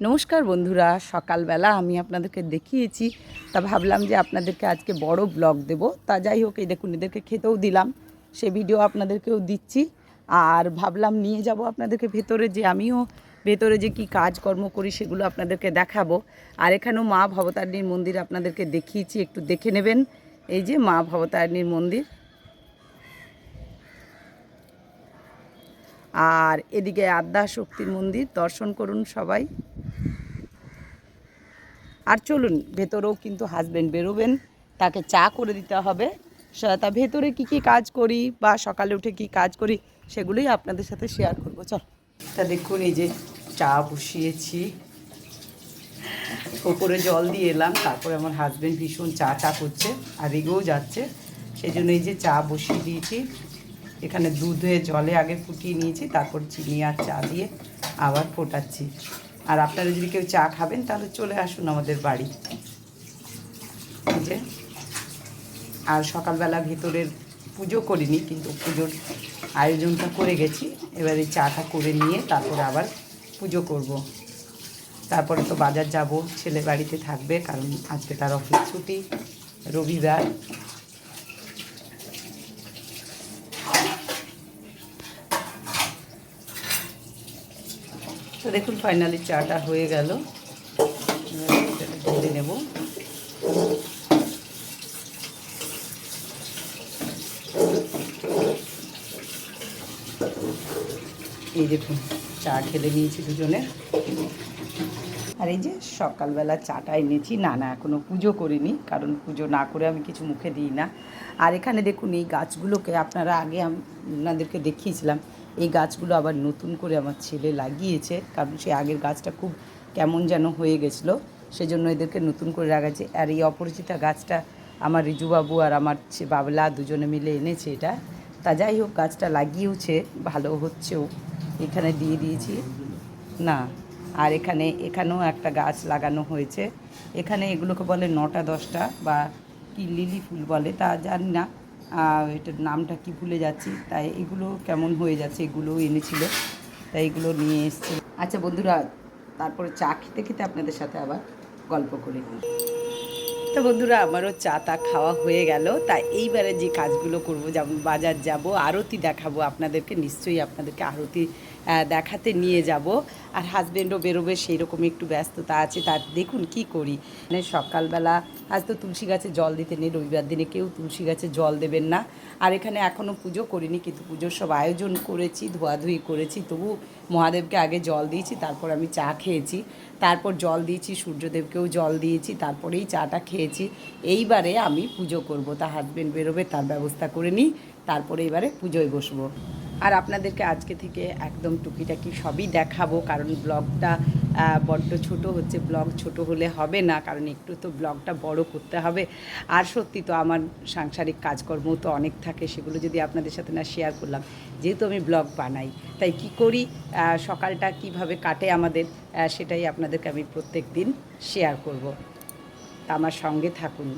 নমস্কার বন্ধুরা, সকালবেলা আমি আপনাদেরকে দেখিয়েছি, তা ভাবলাম যে আপনাদেরকে আজকে বড় ব্লগ দেব। তা যাই হোক, এই দেখুন, এদেরকে খেতেও দিলাম, সে ভিডিও আপনাদেরকেও দিচ্ছি। আর ভাবলাম নিয়ে যাব আপনাদেরকে ভেতরে যে আমিও ভেতরে যে কি কাজকর্ম করি সেগুলো আপনাদেরকে দেখাবো। আর এখানেও মা ভবতারিণীর মন্দির আপনাদেরকে দেখিয়েছি, একটু দেখে নেবেন। এই যে মা ভবতারিণীর মন্দির। আর এদিকে আদ্যা শক্তির মন্দির, দর্শন করুন সবাই। আর চলুন, ভেতরেও কিন্তু হাজবেন্ড বেরোবেন। তাকে চা করে দিতে হবে। তা ভেতরে কি কি কাজ করি বা সকালে উঠে কি কাজ করি সেগুলোই আপনাদের সাথে শেয়ার করব। চল। তা দেখুন, এই যে চা বসিয়েছি। ওপরে জল দিয়ে এলাম, তারপরে আমার হাজব্যান্ড ভীষণ চা চা করছে, আর রেগেও যাচ্ছে। সেই জন্য এই যে চা বসিয়ে দিয়েছি। এখানে দুধে জলে আগে ফুটিয়ে নিয়েছি, তারপর চিনি আর চা দিয়ে আবার ফোটাচ্ছি। আর আপনারা যদি কেউ চা খাবেন, তাহলে চলে আসুন আমাদের বাড়ি। যে, আর সকালবেলা ভেতরের পুজো করিনি, কিন্তু পুজোর আয়োজনটা করে গেছি। এবার এই চাটা করে নিয়ে তারপরে আবার পুজো করব। তারপরে তো বাজার যাব, ছেলে বাড়িতে থাকবে, কারণ আজকে তার অফিস ছুটি, রবিবার। তো দেখুন ফাইনালি চাটা হয়ে গেল। ঢেলে নেব। এই দেখুন চা খেলে নিয়েছি দুজনে। আর এই যে সকালবেলা চাটা এনেছি, না না এখনও পুজো করিনি, কারণ পুজো না করে আমি কিছু মুখে দিই না। আর এখানে দেখুন, এই গাছগুলোকে আপনারা আগে আপনাদেরকে দেখিয়েছিলাম, এই গাছগুলো আবার নতুন করে আমার ছেলে লাগিয়েছে, কারণ সে আগের গাছটা খুব কেমন যেন হয়ে গেছিল, সেজন্য এদেরকে নতুন করে লাগাচ্ছে আর এই অপরিচিতা গাছটা আমার রিজুবাবু আর আমার বাবলা দুজনে মিলে এনেছে এটা। তা যাই হোক, গাছটা লাগিয়েওছে, ভালো হচ্ছেও। এখানে দিয়ে দিয়েছি। না আর এখানে, এখানেও একটা গাছ লাগানো হয়েছে। এখানে এগুলোকে বলে নটা দশটা বা কি লিলি ফুল বলে, তা জানি না। এটার নামটা কি ভুলে যাচ্ছি। তাই এগুলো কেমন হয়ে যাচ্ছে এগুলোও এনেছিল, তাই এগুলো নিয়ে এসেছি। আচ্ছা বন্ধুরা, তারপরে চা খেতে খেতে আপনাদের সাথে আবার গল্প করি। তো বন্ধুরা, আমারও চা তা খাওয়া হয়ে গেল। তা এইবারে যে কাজগুলো করব, যেমন বাজার যাব, আরতি দেখাবো আপনাদেরকে। নিশ্চয়ই আপনাদেরকে আরতি দেখাতে নিয়ে যাব। আর হাজবেন্ডও বেরোবে সেই রকম একটু ব্যস্ততা আছে। তার দেখুন কি করি। মানে সকালবেলা, আজ তো তুলসী গাছে জল দিতে নেই, রবিবার দিনে কেউ তুলসী গাছে জল দেবেন না। আর এখানে এখনও পুজো করিনি, কিন্তু পুজোর সব আয়োজন করেছি, ধোয়াধুয়ি করেছি। তবু মহাদেবকে আগে জল দিয়েছি, তারপর আমি চা খেয়েছি। তারপর জল দিয়েছি, সূর্যদেবকেও জল দিয়েছি, তারপরেই চাটা খেয়েছি। এইবারে আমি পুজো করব। তা হাজবেন্ড বেরোবে, তার ব্যবস্থা করে নিই, তারপরে এবারে পুজোয় বসবো। আর আপনাদেরকে আজকে থেকে একদম টুকিটাকি সবই দেখাবো, কারণ ব্লগটা বড্ড ছোট হচ্ছে, ব্লগ ছোট হলে হবে না, কারণ একটু তো ব্লগটা বড় করতে হবে। আর সত্যি তো আমার সাংসারিক কাজকর্ম তো অনেক থাকে, সেগুলো যদি আপনাদের সাথে না শেয়ার করলাম, যেহেতু আমি ব্লগ বানাই, তাই কি করি সকালটা কীভাবে কাটে আমাদের সেটাই আপনাদেরকে আমি প্রত্যেক দিন শেয়ার করব। তা আমার সঙ্গে থাকুন।